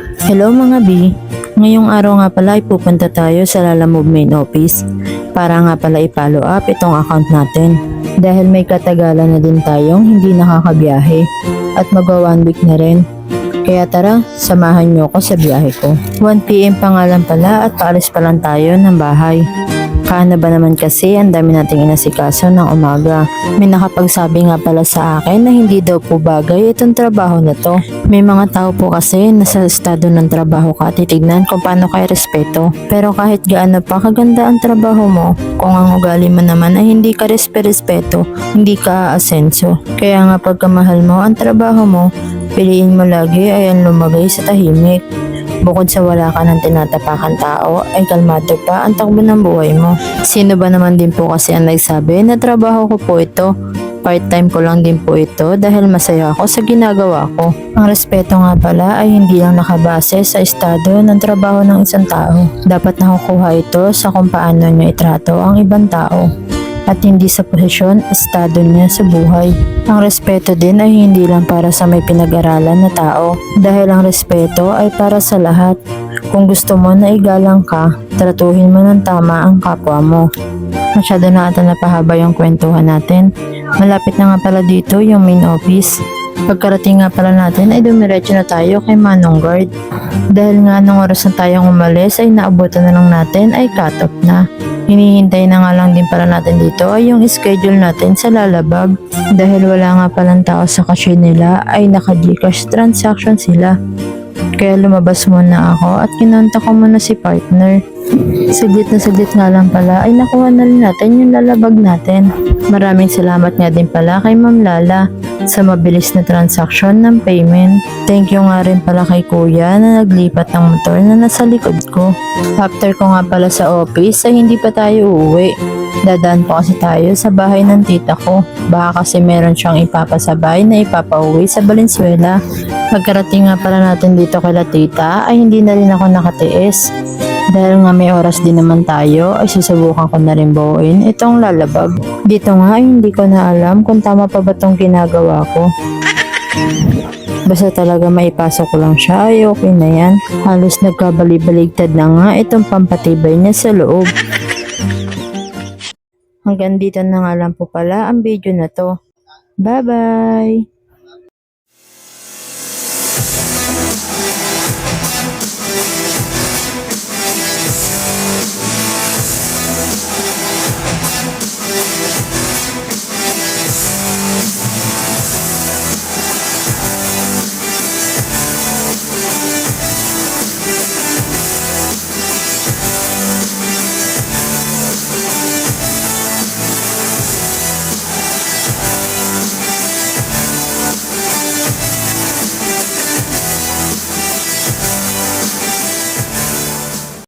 Hello mga B, ngayong araw nga pala ay pupunta tayo sa Lalamove main office para nga pala i-follow up itong account natin. Dahil may katagalan na din tayong hindi nakakabiyahe at magwa one week na rin. Kaya tara, samahan nyo ko sa biyahe ko. 1pm pa nga lang pala at paalis pa lang tayo ng bahay. Kaana ba naman kasi ang dami nating inasikaso ng umaga. May nakapagsabi nga pala sa akin na hindi daw po bagay itong trabaho na to. May mga tao po kasi na sa estado ng trabaho ka titignan kung paano kay respeto. Pero kahit gaano pa kaganda ang trabaho mo, kung ang ugali mo naman ay hindi ka respe-respeto, hindi ka aasenso. Kaya nga pagkamahal mo ang trabaho mo, piliin mo lagi ay ang lumagay sa tahimik. Bukod sa wala ka ng tinatapakan tao, ay kalmado pa ang takbo ng buhay mo. Sino ba naman din po kasi ang nagsabi na trabaho ko po ito? Part-time ko lang din po ito dahil masaya ako sa ginagawa ko. Ang respeto nga pala ay hindi lang nakabase sa estado ng trabaho ng isang tao. Dapat nakukuha ito sa kung paano niya itrato ang ibang tao at hindi sa posisyon estado niya sa buhay. Ang respeto din ay hindi lang para sa may pinag-aralan na tao dahil ang respeto ay para sa lahat. Kung gusto mo na igalang ka, tratuhin mo ng tama ang kapwa mo. Masyado na ata napahaba yung kwentuhan natin. Malapit na nga pala dito yung main office. Pagkarating nga pala natin ay dumiretso na tayo kay Manong Guard. Dahil nga nung oras na tayong umalis ay naabutan na lang natin ay cut off na. Hinihintay na nga lang din pala natin dito ay yung schedule natin sa lalabag. Dahil wala nga palang tao sa cashier nila ay naka-Gcash transaction sila. Kaya lumabas muna ako at kinonta ko muna si partner. Saglit na saglit nga lang pala ay nakuha na rin natin yung lalabag natin. Maraming salamat nga din pala kay Ma'am Lala sa mabilis na transaction ng payment. Thank you nga rin pala kay Kuya na naglipat ng motor na nasa likod ko. After ko nga pala sa office ay hindi pa tayo uuwi. Dadaan pa kasi tayo sa bahay ng tita ko. Baka kasi meron siyang ipapasabay na ipapauwi sa Valenzuela. Pagkarating nga pala natin dito kay tita ay hindi na rin ako nakatiis. Dahil nga may oras din naman tayo, ay susubukan ko na rin buuin itong lalabag. Dito nga ay hindi ko na alam kung tama pa ba itong ginagawa ko. Basta talaga maipasok ko lang siya, ay okay na yan. Halos nagkabalibaligtad na nga itong pampatibay niya sa loob. Hanggang dito na nga lang po pala ang video na to. Bye-bye!